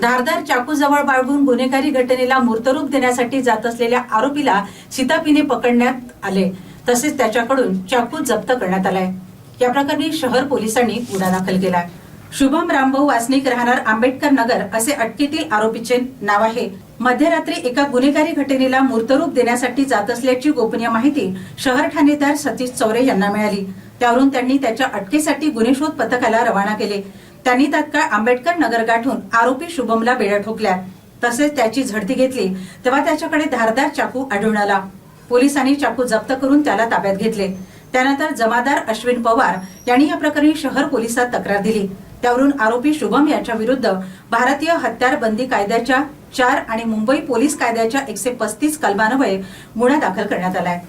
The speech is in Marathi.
धारदार चाकू जवळ बाळगून गुन्हेगारी घटनेला मूर्तरूप देण्यासाठी जात असलेल्या आरोपीला शितापीने पकडण्यात आले. तसेच त्याच्याकडून चाकू जप्त करण्यात आलाय. या प्रकरणी शहर पोलिसांनी गुन्हा दाखल केलाय. शुभम रामभाऊ वासनिक राहणार आंबेडकर नगर असे अटकेतील आरोपीचे नाव आहे. मध्यरात्री एका गुन्हेगारी घटनेला मूर्तरूप देण्यासाठी जात असल्याची गोपनीय माहिती शहर ठाणेदार सतीश चौरे यांना मिळाली. त्यावरून त्यांनी त्याच्या अटकेसाठी गुन्हे शोध पथकाला रवाना केले. त्यांनी तात्काळ आंबेडकर नगर गाठून आरोपी शुभमला बेड्या ठोकल्या. तसेच त्याची झडती घेतली. तेव्हा त्याच्याकडे धारदार चाकू आढळून आला. पोलिसांनी चाकू जप्त करून त्याला ताब्यात घेतले. त्यानंतर जमादार अश्विन पवार यांनी या प्रकरणी शहर पोलिसात तक्रार दिली. त्यावरून आरोपी शुभम याच्या विरुद्ध भारतीय हत्यार बंदी कायद्याच्या चार आणि मुंबई पोलीस कायद्याच्या एकशे पस्तीस कलमान्वये गुन्हा दाखल करण्यात आलाय.